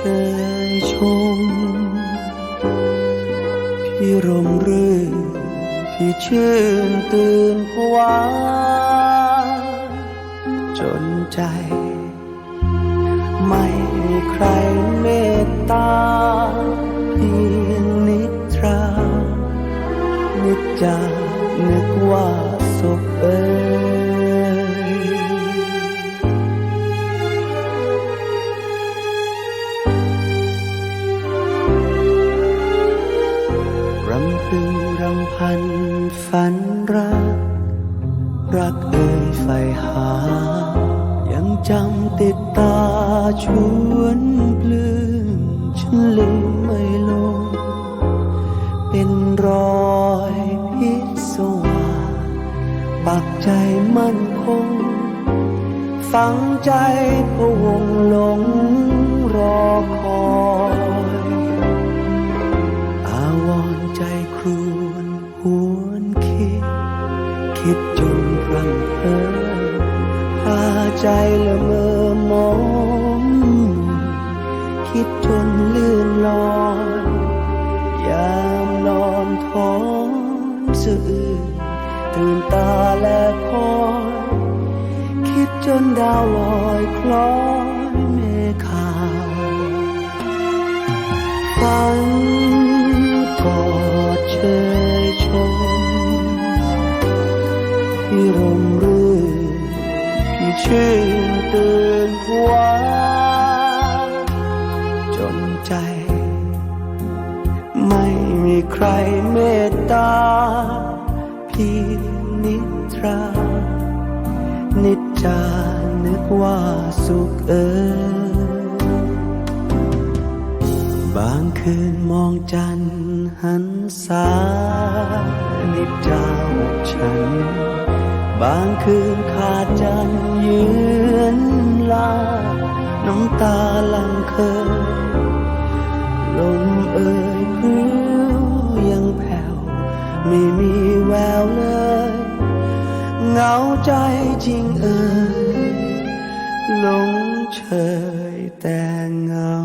เชยชม พี่รมรื่นพี่ชื่นตื่นผวาจนใจ ไม่มีใครเมตตาเพียงนิทรานิจจานึกว่าสุขเอ่ยำพึงรำพันฝันรัก รักเอ่ยไฟหา ยังจำติดตาชวนปลื้มฉันลืมไม่ลง เป็นรอยพิศวาปักใจมั่นคง ฝังใจพวงหลงรอคอย คิดจนครังเพอพาใจละเมอมองคิดจนลื่นลอยยามนอนท้องสื่อตื่นตาและคอยคิดจนดาวลอยคล้อย ชื่นตื่นผวาจนใจ ไม่มีใครเมตตา พี่นิทรา นิจจานึกว่าสุขเอ่ยบางคืนมองจันหันษานิจจาอกฉัน บางคืนขาดจันยืนลา น้ำตาลังเคยลมเอ่ยพริ้วยังแผ่ว ไม่มีแววเลย เหงาใจจริงเอ่ยลงเฉยแต่เงา